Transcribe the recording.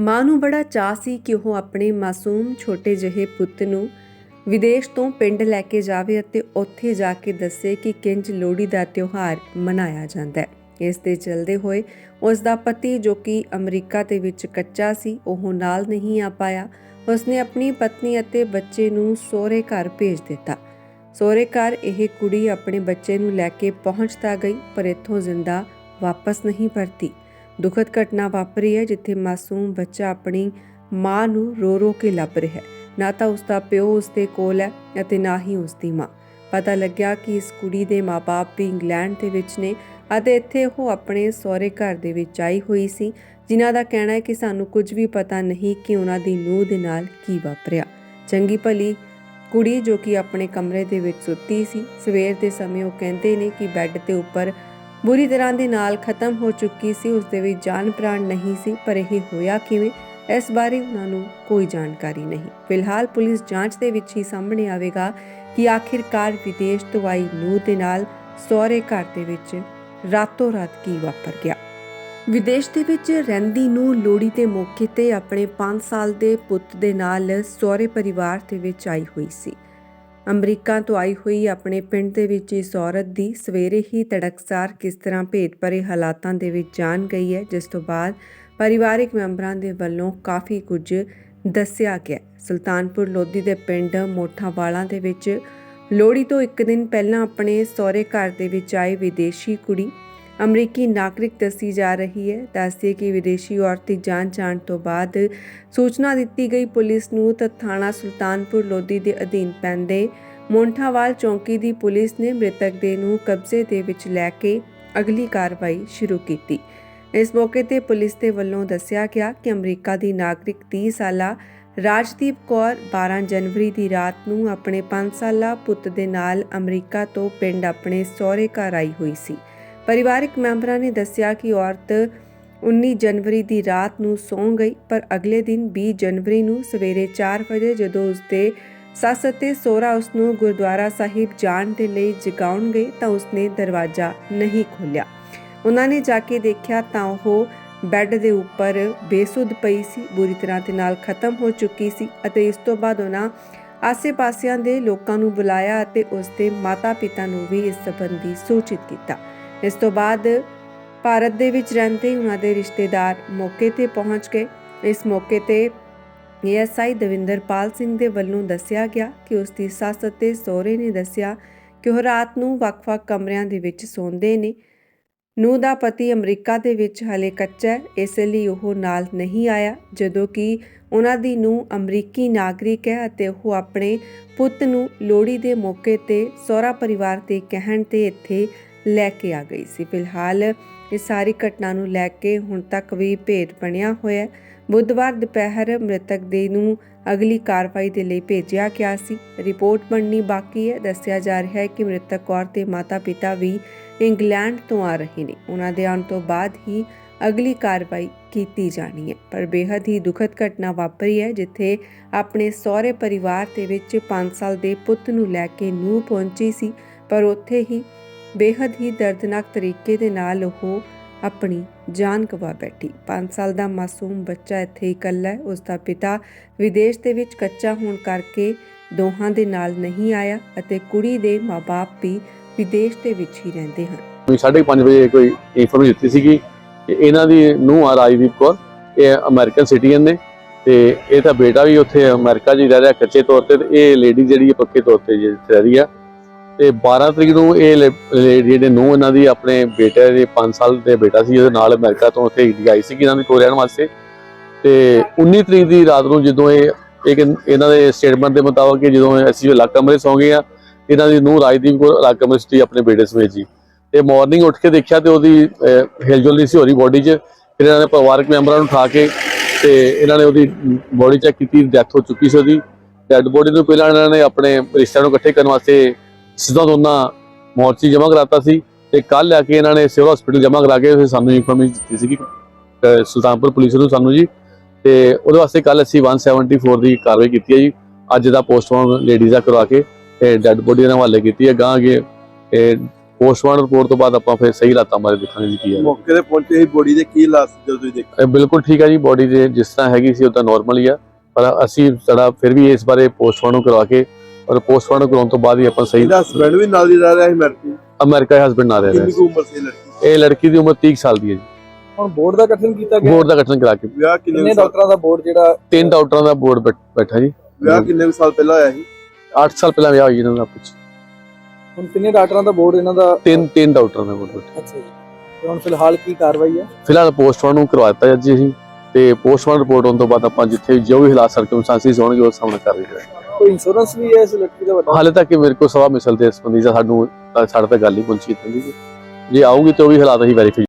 ਮਾਂ ਨੂੰ ਬੜਾ ਚਾਅ ਸੀ ਕਿ ਉਹ ਆਪਣੇ ਮਾਸੂਮ ਛੋਟੇ ਜਿਹੇ ਪੁੱਤ ਨੂੰ ਵਿਦੇਸ਼ ਤੋਂ ਪਿੰਡ ਲੈ ਕੇ ਜਾਵੇ ਅਤੇ ਉੱਥੇ ਜਾ ਕੇ ਦੱਸੇ ਕਿ ਕਿੰਜ ਲੋਹੜੀ ਦਾ ਤਿਉਹਾਰ ਮਨਾਇਆ ਜਾਂਦਾ ਹੈ। ਇਸ ਦੇ ਚਲਦੇ ਹੋਏ ਉਸ ਦਾ ਪਤੀ ਜੋ ਕਿ ਅਮਰੀਕਾ ਦੇ ਵਿੱਚ ਕੱਚਾ ਸੀ, ਉਹ ਨਾਲ ਨਹੀਂ ਆ ਪਾਇਆ। ਉਸਨੇ ਆਪਣੀ ਪਤਨੀ ਅਤੇ ਬੱਚੇ ਨੂੰ ਸਹੁਰੇ ਘਰ ਭੇਜ ਦਿੱਤਾ। ਸਹੁਰੇ ਘਰ ਇਹ ਕੁੜੀ ਆਪਣੇ ਬੱਚੇ ਨੂੰ ਲੈ ਕੇ ਪਹੁੰਚ ਗਈ, ਪਰ ਇੱਥੋਂ ਜ਼ਿੰਦਾ ਵਾਪਸ ਨਹੀਂ ਪਰਤੀ। ਦੁਖਦ ਘਟਨਾ ਵਾਪਰੀ ਹੈ ਜਿੱਥੇ ਮਾਸੂਮ ਬੱਚਾ ਆਪਣੀ ਮਾਂ ਨੂੰ ਰੋ ਰੋ ਕੇ ਲੱਭ ਰਿਹਾ ਹੈ। ਨਾ ਤਾਂ ਉਸ ਦਾ ਪਿਓ ਉਸ ਦੇ ਕੋਲ ਹੈ ਅਤੇ ਨਾ ਹੀ ਉਸ ਦੀ ਮਾਂ। ਪਤਾ ਲੱਗਿਆ ਕਿ ਇਸ ਕੁੜੀ ਦੇ ਮਾਪੇ ਵੀ ਇੰਗਲੈਂਡ ਦੇ ਵਿੱਚ ਨੇ ਅਤੇ ਇੱਥੇ ਉਹ ਆਪਣੇ ਸਹੁਰੇ ਘਰ ਦੇ ਵਿੱਚ ਆਈ ਹੋਈ ਸੀ, ਜਿਨ੍ਹਾਂ ਦਾ ਕਹਿਣਾ ਹੈ ਕਿ ਸਾਨੂੰ ਕੁਝ ਵੀ ਪਤਾ ਨਹੀਂ ਕਿ ਉਹਨਾਂ ਦੀ ਨੂੰਹ ਦੇ ਨਾਲ ਕੀ ਵਾਪਰਿਆ। ਚੰਗੀ ਭਲੀ ਕੁੜੀ ਜੋ ਕਿ ਆਪਣੇ ਕਮਰੇ ਦੇ ਵਿੱਚ ਸੁੱਤੀ ਸੀ, ਸਵੇਰ ਦੇ ਸਮੇਂ ਉਹ ਕਹਿੰਦੇ ਨੇ ਕਿ ਬੈੱਡ ਦੇ ਉੱਪਰ ਬੁਰੀ ਤਰ੍ਹਾਂ ਦੇ ਨਾਲ ਖਤਮ ਹੋ ਚੁੱਕੀ ਸੀ, ਉਸ ਦੇ ਵਿੱਚ ਜਾਨ ਪ੍ਰਾਣ ਨਹੀਂ ਸੀ, ਪਰ ਇਹ ਹੋਇਆ ਕਿਵੇਂ? ਇਸ ਬਾਰੇ ਉਹਨਾਂ ਨੂੰ ਕੋਈ ਜਾਣਕਾਰੀ ਨਹੀਂ। ਫਿਲਹਾਲ ਪੁਲਿਸ ਜਾਂਚ ਦੇ ਵਿੱਚ ਹੀ ਸਾਹਮਣੇ ਆਵੇਗਾ ਕਿ ਆਖਿਰਕਾਰ ਵਿਦੇਸ਼ ਤੋਂ ਆਈ ਨੂੰਹ ਦੇ ਨਾਲ ਸਹੁਰੇ ਘਰ ਦੇ ਵਿੱਚ ਰਾਤੋਂ ਰਾਤ ਕੀ ਵਾਪਰ ਗਿਆ। ਵਿਦੇਸ਼ ਦੇ ਵਿੱਚ ਰਹਿੰਦੀ ਨੂੰ ਲੋਹੜੀ ਦੇ ਮੌਕੇ ਤੇ ਆਪਣੇ 5 ਸਾਲ ਦੇ ਪੁੱਤ ਦੇ ਨਾਲ ਸਹੁਰੇ ਪਰਿਵਾਰ ਦੇ ਵਿੱਚ ਆਈ ਹੋਈ ਸੀ। ਅਮਰੀਕਾ ਤੋਂ ਆਈ ਹੋਈ ਆਪਣੇ ਪਿੰਡ ਦੇ ਵਿੱਚ ਇਸ ਔਰਤ ਦੀ ਸਵੇਰੇ ਹੀ ਤੜਕਸਾਰ ਕਿਸ ਤਰ੍ਹਾਂ ਭੇਦ ਭਰੇ ਹਾਲਾਤਾਂ ਦੇ ਵਿੱਚ ਜਾਣ ਗਈ ਹੈ, ਜਿਸ ਤੋਂ ਬਾਅਦ ਪਰਿਵਾਰਕ ਮੈਂਬਰਾਂ ਦੇ ਵੱਲੋਂ ਕਾਫੀ ਕੁਝ ਦੱਸਿਆ ਗਿਆ। ਸੁਲਤਾਨਪੁਰ ਲੋਧੀ ਦੇ ਪਿੰਡ ਮੋਠਾਵਾਲਾ ਦੇ ਵਿੱਚ ਲੋਹੜੀ ਤੋਂ ਇੱਕ ਦਿਨ ਪਹਿਲਾਂ ਆਪਣੇ ਸਹੁਰੇ ਘਰ ਦੇ ਵਿੱਚ ਆਈ ਵਿਦੇਸ਼ੀ ਕੁੜੀ ਅਮਰੀਕੀ ਨਾਗਰਿਕ ਦੱਸੀ ਜਾ ਰਹੀ ਹੈ। ਦੱਸਦੇ ਕਿ ਵਿਦੇਸ਼ੀ ਔਰਤ ਦੀ ਜਾਨ ਜਾਣ ਤੋਂ ਬਾਅਦ ਸੂਚਨਾ ਦਿੱਤੀ ਗਈ ਪੁਲਿਸ ਨੂੰ ਤਾਂ ਥਾਣਾ ਸੁਲਤਾਨਪੁਰ ਲੋਧੀ ਦੇ ਅਧੀਨ ਪੈਂਦੇ ਮੋਂਠਾਵਾਲ ਚੌਂਕੀ ਦੀ ਪੁਲਿਸ ਨੇ ਮ੍ਰਿਤਕ ਦੇ ਨੂੰ ਕਬਜ਼ੇ ਦੇ ਵਿੱਚ ਲੈ ਕੇ ਅਗਲੀ ਕਾਰਵਾਈ ਸ਼ੁਰੂ ਕੀਤੀ। ਇਸ ਮੌਕੇ ਤੇ ਪੁਲਿਸ ਦੇ ਵੱਲੋਂ ਦੱਸਿਆ ਗਿਆ ਕਿ ਅਮਰੀਕਾ ਦੀ ਨਾਗਰਿਕ 30 ਸਾਲਾ ਰਾਜਦੀਪ ਕੌਰ 12 ਜਨਵਰੀ ਦੀ ਰਾਤ ਨੂੰ ਆਪਣੇ 5 ਸਾਲਾ ਪੁੱਤ ਦੇ ਨਾਲ ਅਮਰੀਕਾ ਤੋਂ ਪਿੰਡ ਆਪਣੇ ਸਹੁਰੇ ਘਰ ਆਈ ਹੋਈ ਸੀ। ਪਰਿਵਾਰਕ ਮੈਂਬਰਾਂ ਨੇ ਦੱਸਿਆ ਕਿ ਔਰਤ 19 ਜਨਵਰੀ ਦੀ ਰਾਤ ਨੂੰ ਸੌਂ ਗਈ, ਪਰ ਅਗਲੇ ਦਿਨ 20 ਜਨਵਰੀ ਨੂੰ ਸਵੇਰੇ 4 ਵਜੇ ਜਦੋਂ ਉਸਦੇ ਸੱਸ ਅਤੇ ਸਹੁਰਾ ਉਸ ਨੂੰ ਗੁਰਦੁਆਰਾ ਸਾਹਿਬ ਜਾਣ ਦੇ ਲਈ ਜਗਾਉਣ ਗਏ ਤਾਂ ਉਸਨੇ ਦਰਵਾਜ਼ਾ ਨਹੀਂ ਖੋਲ੍ਹਿਆ। ਉਹਨਾਂ ਨੇ ਜਾ ਕੇ ਦੇਖਿਆ ਤਾਂ ਉਹ ਬੈੱਡ ਦੇ ਉੱਪਰ ਬੇਸੁੱਧ ਪਈ ਸੀ, ਬੁਰੀ ਤਰ੍ਹਾਂ ਦੇ ਨਾਲ ਖਤਮ ਹੋ ਚੁੱਕੀ ਸੀ ਅਤੇ ਇਸ ਤੋਂ ਬਾਅਦ ਉਹਨਾਂ ਆਸੇ-ਪਾਸਿਆਂ ਦੇ ਲੋਕਾਂ ਨੂੰ ਬੁਲਾਇਆ ਅਤੇ ਉਸ ਦੇ ਮਾਤਾ-ਪਿਤਾ ਨੂੰ ਵੀ ਇਸ ਸੰਬੰਧੀ ਸੂਚਿਤ ਕੀਤਾ। ਇਸ ਤੋਂ ਬਾਅਦ ਭਾਰਤ ਦੇ ਵਿੱਚ ਰਹਿੰਦੇ ਉਹਨਾਂ ਦੇ ਰਿਸ਼ਤੇਦਾਰ ਮੌਕੇ ਤੇ ਪਹੁੰਚ ਗਏ। ਇਸ ਮੌਕੇ ਤੇ ਏਐਸਆਈ ਦਵਿੰਦਰਪਾਲ ਸਿੰਘ ਦੇ ਵੱਲੋਂ ਦੱਸਿਆ ਗਿਆ ਕਿ ਉਸ ਦੀ ਸੱਸ ਅਤੇ ਸਹੁਰੇ ਨੇ ਦੱਸਿਆ ਕਿ ਉਹ ਰਾਤ ਨੂੰ ਵੱਖ-ਵੱਖ ਕਮਰਿਆਂ ਦੇ ਵਿੱਚ ਸੌਂਦੇ ਨੇ। ਨੂੰਹ ਦਾ ਪਤੀ ਅਮਰੀਕਾ ਦੇ ਵਿੱਚ ਹਲੇ ਕੱਚਾ ਹੈ, ਇਸ ਲਈ ਉਹ ਨਾਲ ਨਹੀਂ ਆਇਆ, ਜਦੋਂ ਕਿ ਉਹਨਾਂ ਦੀ ਨੂੰਹ ਅਮਰੀਕੀ ਨਾਗਰਿਕ ਹੈ ਅਤੇ ਉਹ ਆਪਣੇ ਪੁੱਤ ਨੂੰ ਲੋਹੜੀ ਦੇ ਮੌਕੇ ਤੇ ਸਹੁਰਾ ਪਰਿਵਾਰ ਦੇ ਕਹਿਣ ਤੇ ਇੱਥੇ ਲੈ ਕੇ ਆ ਗਈ ਸੀ। ਫਿਲਹਾਲ ਇਹ ਸਾਰੀ ਘਟਨਾ ਨੂੰ ਲੈ ਕੇ ਹੁਣ ਤੱਕ ਵੀ ਭੇਦ ਬਣਿਆ ਹੋਇਆ ਬੁੱਧਵਾਰ ਦੁਪਹਿਰ ਮ੍ਰਿਤਕ ਦੇ ਨੂੰ ਅਗਲੀ ਕਾਰਵਾਈ ਦੇ ਲਈ ਭੇਜਿਆ ਗਿਆ ਸੀ। ਰਿਪੋਰਟ ਬਣਨੀ ਬਾਕੀ ਹੈ। ਦੱਸਿਆ ਜਾ ਰਿਹਾ ਹੈ ਕਿ ਮ੍ਰਿਤਕ ਕੌਰ ਦੇ ਮਾਤਾ-ਪਿਤਾ ਵੀ ਇੰਗਲੈਂਡ ਤੋਂ ਆ ਰਹੇ ਨੇ। ਉਹਨਾਂ ਦੇ ਆਉਣ ਤੋਂ ਬਾਅਦ ਹੀ ਅਗਲੀ ਕਾਰਵਾਈ ਕੀਤੀ ਜਾਣੀ ਹੈ। ਪਰ ਬੇहद ਹੀ ਦੁਖਦ ਘਟਨਾ ਵਾਪਰੀ ਹੈ, ਜਿੱਥੇ ਆਪਣੇ ਸਹੁਰੇ ਪਰਿਵਾਰ ਦੇ ਵਿੱਚ 5 ਸਾਲ ਦੇ ਪੁੱਤ ਨੂੰ ਲੈ ਕੇ ਨੂੰ ਪਹੁੰਚੀ ਸੀ। ਪਰ ਉੱਥੇ ਹੀ ਬੇहद ਹੀ ਦਰਦਨਾਕ ਤਰੀਕੇ ਦੇ ਨਾਲ ਉਹ ਆਪਣੀ ਜਾਨ ਗਵਾ ਬੈਠੀ। 5 ਸਾਲ ਦਾ ਮਾਸੂਮ ਬੱਚਾ ਇੱਥੇ ਇਕੱਲਾ ਹੈ। ਉਸ ਦਾ ਪਿਤਾ ਵਿਦੇਸ਼ ਦੇ ਵਿੱਚ ਕੱਚਾ ਹੋਣ ਕਰਕੇ ਦੋਹਾਂ ਦੇ ਨਾਲ ਨਹੀਂ ਆਇਆ ਅਤੇ ਕੁੜੀ ਦੇ ਮਾਪੇ ਵੀ ਵਿਦੇਸ਼ ਦੇ ਵਿੱਚ ਹੀ ਰਹਿੰਦੇ ਹਨ। ਵੀ 5:30 ਵਜੇ ਕੋਈ ਇਨਫੋਰਮੇਸ਼ਨ ਦਿੱਤੀ ਸੀਗੀ ਕਿ ਇਹਨਾਂ ਦੀ ਨੂੰਹ ਆ ਰਾਜਦੀਪ ਕੌਰ, ਇਹ ਅਮਰੀਕਨ ਸਿਟੀਜ਼ਨ ਨੇ ਤੇ ਇਹ ਤਾਂ ਬੇਟਾ ਵੀ ਉੱਥੇ ਅਮਰੀਕਾ 'ਚ ਹੀ ਰਹਿ ਰਿਹਾ ਕੱਚੇ ਤੌਰ ਤੇ ਇਹ ਲੇਡੀ ਜਿਹੜੀ ਹੈ ਪੱਕੇ ਤੌਰ ਤੇ ਰਹਿ ਰਹੀ ਆ। ਤੇ 12 ਤਰੀਕ ਨੂੰ ਇਹ ਲੇਡੀ ਜਿਹੜੇ ਨੂੰਹ ਇਹਨਾਂ ਦੀ ਆਪਣੇ ਬੇਟੇ ਦੇ 5 ਸਾਲ ਦੇ ਬੇਟਾ ਸੀ ਉਹਦੇ ਨਾਲ ਅਮਰੀਕਾ ਤੋਂ ਉੱਥੇ ਆਈ ਸੀ ਇਹਨਾਂ ਨੂੰ ਕੋਲ ਰਹਿਣ ਵਾਸਤੇ। ਤੇ 19 ਤਰੀਕ ਦੀ ਰਾਤ ਨੂੰ ਜਦੋਂ ਇਹ ਇੱਕ ਇਹਨਾਂ ਦੇ ਸਟੇਟਮੈਂਟ ਦੇ ਮੁਤਾਬਕ ਕਿ ਜਦੋਂ ਅਸੀਂ ਅਲੱਗ ਕਮਰੇ ਸੌਂ ਗਏ ਆ ਇਹਨਾਂ ਦੀ ਨੂੰਹ ਰਾਜਦੀਪ ਕੋਲ ਅਲੱਗ ਕਮਰੇ 'ਚ ਸੀ ਆਪਣੇ ਬੇਟੇ ਸਮੇਤ ਜੀ। ਤੇ ਮਾਰਨਿੰਗ ਉੱਠ ਕੇ ਦੇਖਿਆ ਤੇ ਉਹਦੀ ਅਹ, ਹਿਲਜੁਲ ਨਹੀਂ ਸੀ ਹੋ ਰਹੀ ਬੋਡੀ 'ਚ ਫਿਰ ਇਹਨਾਂ ਨੇ ਪਰਿਵਾਰਕ ਮੈਂਬਰਾਂ ਨੂੰ ਉਠਾ ਕੇ ਤੇ ਇਹਨਾਂ ਨੇ ਉਹਦੀ ਬੋਡੀ ਚੈੱਕ ਕੀਤੀ ਡੈਥ ਹੋ ਚੁੱਕੀ ਸੀ ਉਹਦੀ। ਡੈਡ ਬੋਡੀ ਨੂੰ ਪਹਿਲਾਂ ਇਹਨਾਂ ਨੇ ਆਪਣੇ ਰਿਸ਼ਤਿਆਂ ਨੂੰ ਇਕੱਠੇ ਕਰਨ ਵਾਸਤੇ ਸਿੱਧਾ ਦੋਨਾਂ ਮੋਰਚੀ ਜਮ੍ਹਾਂ ਕਰਾਤਾ ਸੀ ਤੇ ਕੱਲ ਲੈ ਕੇ ਇਹਨਾਂ ਨੇ ਸਿਵਲ ਹਸਪੀਟਲ ਜਮ੍ਹਾਂ ਕਰਾ ਕੇ ਫਿਰ ਸਾਨੂੰ ਇਨਫੋਰਮੇਸ਼ਨ ਦਿੱਤੀ ਸੀ ਕਿ ਸੁਲਤਾਨਪੁਰ ਪੁਲਿਸ ਨੂੰ ਸਾਨੂੰ ਜੀ। ਤੇ ਉਹਦੇ ਵਾਸਤੇ ਕੱਲ ਅਸੀਂ 174 ਦੀ ਕਾਰਵਾਈ ਕੀਤੀ ਹੈ ਜੀ। ਅੱਜ ਦਾ ਪੋਸਟਮਾਰਟਮ ਲੇਡੀਜ਼ ਦਾ ਕਰਵਾ ਕੇ ਡੈਡ ਬੋਡੀ ਦੇ ਹਵਾਲੇ ਕੀਤੀ ਹੈ। ਗਾਂ ਅਗੇ ਪੋਸਟਮਾਰਟਮ ਰਿਪੋਰਟ ਤੋਂ ਬਾਅਦ ਆਪਾਂ ਫਿਰ ਸਹੀ ਹਾਲਾਤਾਂ ਬਾਰੇ ਦੇਖਾਂਗੇ ਜੀ ਕੀ ਹੈ। ਮੌਕੇ ਤੇ ਪਹੁੰਚੇ ਸੀ ਬੋਡੀ ਦੇ ਕੀ ਹਾਲਾਤ ਜਦੋਂ ਤੁਸੀਂ ਦੇਖਿਆ ਇਹ ਬਿਲਕੁਲ ਠੀਕ ਹੈ ਜੀ ਬੋਡੀ ਦੇ ਜਿਸ ਤਰ੍ਹਾਂ ਹੈਗੀ ਸੀ ਉਹ ਤਾਂ ਨਾਰਮਲ ਹੀ ਆ ਪਰ ਅਸੀਂ ਸਾਡਾ ਫਿਰ ਵੀ ਇਸ ਬਾਰੇ ਪੋਸਟਮਾਰਟਮ ਕਰਵਾ ਕੇ ਔਰ ਪੋਸਟਮਾਰਟਮ ਕਰਾਉਣ ਤੋਂ ਬਾਅਦ ਹੀ ਆਪਾਂ ਸਹੀ ਇਹਦਾ ਹਸਬੰਡ ਵੀ ਨਾਲ ਹੀ ਰਹਿ ਰਿਹਾ ਸੀ ਅਮਰੀਕੀ? ਅਮਰੀਕਾ ਦੇ ਹਸਬੰਡ ਨਾਲ ਰਹਿ ਰਿਹਾ ਕਿੰਨੀ ਕੁ ਉਮਰ ਸੀ ਲੜਕੀ ਇਹ ਲੜਕੀ ਦੀ ਉਮਰ 30 ਸਾਲ ਦੀ ਹੈ ਜੀ। ਹੁਣ ਬੋਰਡ ਦਾ ਗਠਨ ਕੀਤਾ ਗਿਆ? ਬੋਰਡ ਦਾ ਗਠਨ ਕਰਾ ਕੇ। ਵਿਆਹ ਕਿੰਨੇ ਕਿੰਨੇ ਕੁ ਸਾਲ? ਡਾਕਟਰਾਂ ਦਾ ਬੋਰਡ ਜਿਹੜਾ ਤਿੰਨ ਡਾਕਟਰਾਂ ਦਾ ਬੋਰਡ ਬੈਠਾ ਜੀ। ਵਿਆਹ ਕਿੰਨੇ ਕੁ ਸਾਲ ਪਹਿਲਾਂ ਹੋਇਆ ਸੀ? 8 ਸਾਲ ਪਹਿਲਾਂ ਵਿਆਹ ਹੋਈ ਇਹਨਾਂ ਦਾ ਕੁਝ ਹੁਣ ਕਿੰਨੇ ਡਾਕਟਰਾਂ ਦਾ ਬੋਰਡ ਇਹਨਾਂ ਦਾ ਤਿੰਨ ਤਿੰਨ ਡਾਕਟਰਾਂ ਦਾ ਬੋਰਡ ਬੈਠਾ। ਅੱਛਾ ਜੀ। ਤੇ ਹੁਣ ਫਿਲਹਾਲ ਕੀ ਕਾਰਵਾਈ ਹੈ? ਫਿਲਹਾਲ ਪੋਸਟਮਾਰਟਮ ਕਰਵਾ ਦਿੱਤਾ ਜੀ ਅਸੀਂ। ਤੇ ਪੋਸਟਮਾਰਟਮ ਰਿਪੋਰਟ ਆਉਣ ਤੋਂ ਬਾਅਦ ਆਪਾਂ ਜਿੱਥੇ ਜੋ ਵੀ ਹਾਲਾਤ ਸਰਕਮਸਟੈਂਸਿਸ ਹੋਣਗੇ ਉਸ ਸਾਹਮਣੇ ਕਰ ਰਹੇ ਹਾਂ ਕੋਈ ਇੰਸ਼ੋਰੈਂਸ ਵੀ ਹੈ ਇਸ ਲੜਕੀ ਦਾ ਵੱਡਾ? ਹਾਲੇ ਤੱਕ ਇਹ ਮੇਰੇ ਕੋਲ ਸਵਾ ਮਿਸਲ ਦੇ ਸੰਬੰਧੀ ਤਾਂ ਸਾਨੂੰ ਤਾਂ ਸਾਡੇ ਤੱਕ ਗੱਲ ਹੀ ਪਹੁੰਚੀ ਇਤਨੀ ਜੇ ਆਊਗੀ ਤੇ ਉਹ ਵੀ ਹਾਲਾਤ ਅਸੀਂ ਵੈਰੀਫਾਈ